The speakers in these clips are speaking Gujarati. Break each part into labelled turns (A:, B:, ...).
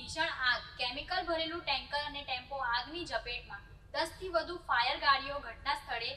A: ભીષણ આગ કેમિકલ ભરેલું ટેન્કર અને ટેમ્પો આગની ઝપેટમાં. દસથી વધુ ફાયર ગાડીઓ ઘટના સ્થળે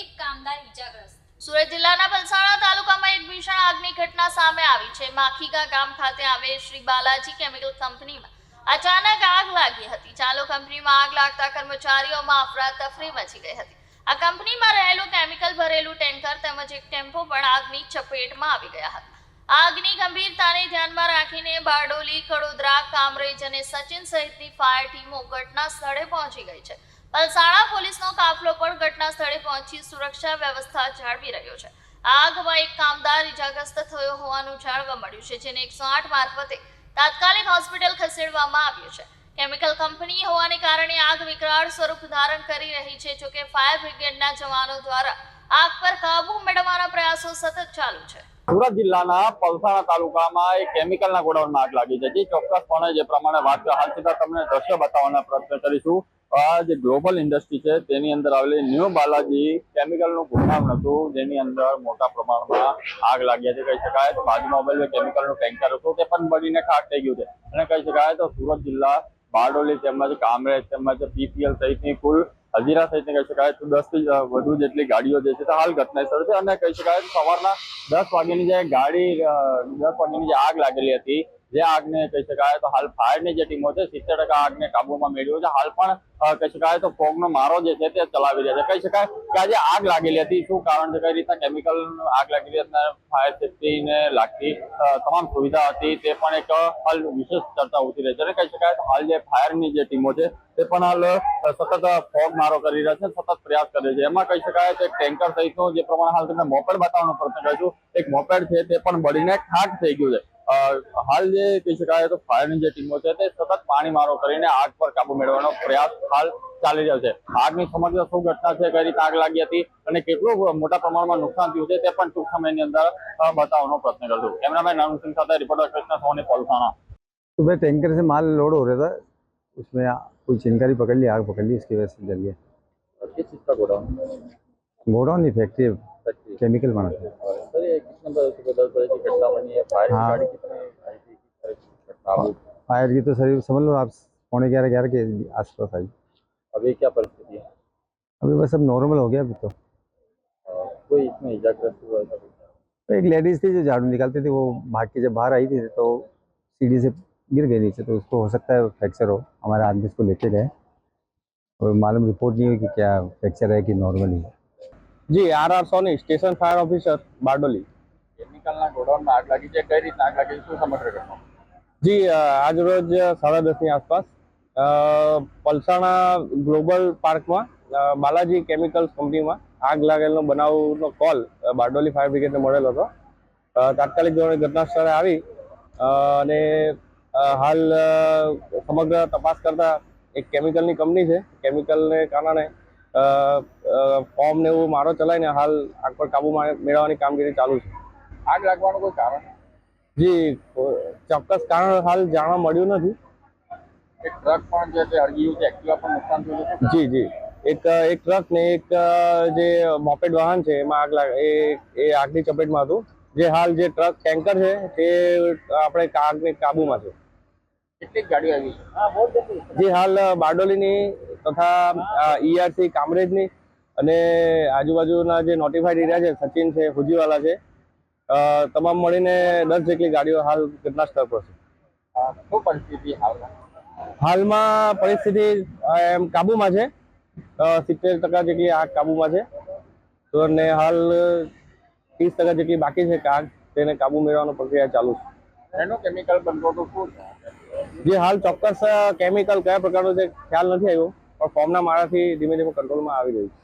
A: એક કામદાર ઈજાગ્રસ્ત. સુરત જિલ્લાના પલસાણા તાલુકામાં એક ભીષણ આગની ઘટના સામે આવી છે. માખીગા ગામ ખાતે આવેલ શ્રી બાલાજી કેમિકલ કંપનીમાં અચાનક આગ લાગી હતી. ચાલુ કંપનીમાં આગ લાગતા કર્મચારીઓમાં અફરાતફરી મચી ગઈ હતી. આ કંપનીમાં રહેલું કેમિકલ ભરેલું ટેન્કર તેમજ એક ટેમ્પો પણ આગની ચપેટમાં આવી ગયા હતા. આગની ગંભીરતાને ધ્યાનમાં રાખીને બારડોલી કડોદરા કામરેજ અને સચિન સહિતની ફાયર ટીમો ઘટના સ્થળે પહોંચી ગઈ છે. પલસાણા પોલીસનો કાફલો પણ ઘટના સ્થળે પહોંચી સુરક્ષા વ્યવસ્થા જાળવી રહ્યો છે. આગમાં એક કામદાર ઇજાગ્રસ્ત થયો હોવાનું જાણવા મળ્યું છે, જેને એકસો આઠ મારફતે તાત્કાલિક હોસ્પિટલ ખસેડવામાં આવ્યું છે. કેમિકલ કંપની હોવાને કારણે આગ વિકરાળ સ્વરૂપ ધારણ કરી રહી છે, જોકે ફાયર બ્રિગેડના જવાનો દ્વારા આગ પર કાબુ મેળવવાના પ્રયાસો સતત ચાલુ છે.
B: સુરત જિલ્લાના પલસાણા તાલુકામાં એક કેમિકલના ગોડાઉનમાં આગ લાગી છે. જે ચોક્કસપણે જે પ્રમાણે વાત હાલ સીધા તમને દ્રશ્ય બતાવવાના પ્રયત્ન કરીશું. આ જે ગ્લોબલ ઇન્ડસ્ટ્રી છે, તેની અંદર આવેલી ન્યૂ બાલાજી કેમિકલનું ગોડાઉન હતું, જેની અંદર મોટા પ્રમાણમાં આગ લાગી હતી. કહી શકાય તો બાજુમાં આવેલું કેમિકલનું ટેન્કર હતું, તે પણ બળીને ખાક થઈ ગયું છે. અને કહી શકાય તો સુરત જિલ્લા બારડોલી તેમજ કામરેજ તેમજ પીપીએલ સહિતની કુલ હજીરા સહિતની કહી શકાય. તો દસથી વધુ જેટલી ગાડીઓ જે છે તે હાલ ઘટના સ્થળ છે. અને કહી શકાય સવારના દસ વાગ્યાની જે ગાડી દસ વાગ્યાની જે આગ લાગેલી હતી જે આગને કહી શકાય તો હાલ ફાયરની જે ટીમો છે, સિત્તેર ટકા આગને કાબુમાં મેળવ્યો છે. હાલ પણ કહી શકાય તો ફોગનો મારો જે છે તે ચલાવી રહ્યા છે. કહી શકાય કે આજે આગ લાગેલી હતી. શું કારણ છે? કઈ રીતના કેમિકલ આગ લાગેલી હતી ફાયર સેફટીને લાગતી તમામ સુવિધા હતી. તે પણ એક, હાલ વિશેષ ચર્ચા ઉઠી રહી છે. અને કહી શકાય તો હાલ જે ફાયરની જે ટીમો છે, તે પણ હાલ સતત ફોગ મારો કરી રહ્યા છે સતત પ્રયાસ કરે છે. એમાં કહી શકાય એક ટેન્કર સહિતનું જે પ્રમાણે હાલ તમને મોપેડ બતાવવાનો પ્રયત્ન કરીશું એક મોપેડ છે તે પણ બળીને ખાક થઈ ગયું છે. હાલ જે કહી શકાય તો ફાયરની જે ટીમો છે તે સતત પાણી મારો કરીને આગ પર કાબુ મેળવવાનો પ્રયાસ હાલ ચાલી રહ્યો છે આગની સમગ્ર શું ઘટના છે કઈ રીતે આગ લાગી હતી અને કેટલું મોટા પ્રમાણમાં નુકસાન થયું છે તે પણ ટૂંક સમયની અંદર અ, બતાવવાનો પ્રયત્ન કરશું કેમેરામેન નાનું સિંહ સાથે રિપોર્ટર કૃષ્ણ સોની પલસાણા
C: सुबह टैंकर से माल लोड हो रहा था उसमें आ- कोई चिंगारी पकड़ ली आग पकड़ ली इसकी वजह से जल गया
B: किस चीज का गोडाउन
C: गोडाउन नहीं फैक्ट्री है,
B: फैक्ट्री
C: केमिकल बनाते हैं
B: सर ये किस नंबर सुबह दस बजे की घटना बनी है फायर
C: हाँ। फायर की तो सर समझ लो आप पौने ग्यारह ग्यारह के आसपास आई।
B: अभी क्या परिस्थिति है?
C: अभी बस अब नॉर्मल हो गया अभी तो।
B: कोई इसमें इजाग्रस्त हुआ
C: तो एक लेडीज़ थी जो झाड़ू निकालती थी वो भाग के जब बाहर आई थी तो सीढ़ी से गिर गई नीचे तो उसको हो सकता है फ्रैक्चर हो। हमारे आदमी उसको लेके गए। और मालूम रिपोर्ट नहीं हुई कि क्या फ्रैक्चर है कि नॉर्मल ही है।
D: G R R Soni station fire officer Bardoli.
B: કેમિકલના ગોડાઉનમાં આગ લાગી છે. કઈ રીતના આગ લાગી શું સમગ્ર ઘટના
D: જી આજ આજરોજ સાડા દસની આસપાસ પલસાણા ગ્લોબલ પાર્કમાં બાલાજી કેમિકલ્સ કંપનીમાં આગ લાગેલનો બનાવનો કોલ બારડોલી ફાયર બ્રિગેડને મળેલો હતો. તાત્કાલિક ધોરણે ઘટના સ્થળે આવી અને હાલ સમગ્ર તપાસ કરતા એક કેમિકલની કંપની છે. કેમિકલને કારણે ફોર્મ ને એવું મારો ચલાવીને હાલ આગ પર કાબુ મેળવવાની કામગીરી ચાલુ છે.
B: આગ લાગવાનું કોઈ કારણ?
D: જી ચોક્કસ કારણ હાલ જાણવા મળ્યું નથી.
B: એક ટ્રક પણ જે છે અડગી ગયું છે એક્ટિવા પણ નુકસાન થયું છે?
D: જી જી. એક એક ટ્રક ને એક જે મોપેડ વાહન છે એમાં આગ લાગ એ એ આગની ચપેટમાં હતું. જે હાલ જે ટ્રક ટેન્કર છે તે આપણે આગને કાબુમાં છે.
B: કેટલીક ગાડીઓ આવી છે?
D: જે હાલ બારડોલીની તથા ઈઆરસી કામરેજની અને આજુબાજુના જે નોટિફાઈડ એરિયા છે સચિન છે હુજીવાલા છે તમામ મળીને દસ જેટલી ગાડીઓ હાલ ઘટના સ્થળ પર છે?
B: પરિસ્થિતિ હાલમાં
D: હાલમાં પરિસ્થિતિ એમ કાબુમાં છે. સિત્તેર ટકા જેટલી આગ કાબુમાં છે. તો અને હાલ ત્રીસ ટકા જેટલી બાકી છે આગ તેને કાબુ મેળવવાનો પ્રક્રિયા ચાલુ છે.
B: એનું કેમિકલ શું છે?
D: જે હાલ ચોક્કસ કેમિકલ કયા પ્રકારનો છે ખ્યાલ નથી આવ્યો. પણ ફોર્મના મારાથી ધીમે ધીમે કંટ્રોલમાં આવી રહ્યું છે.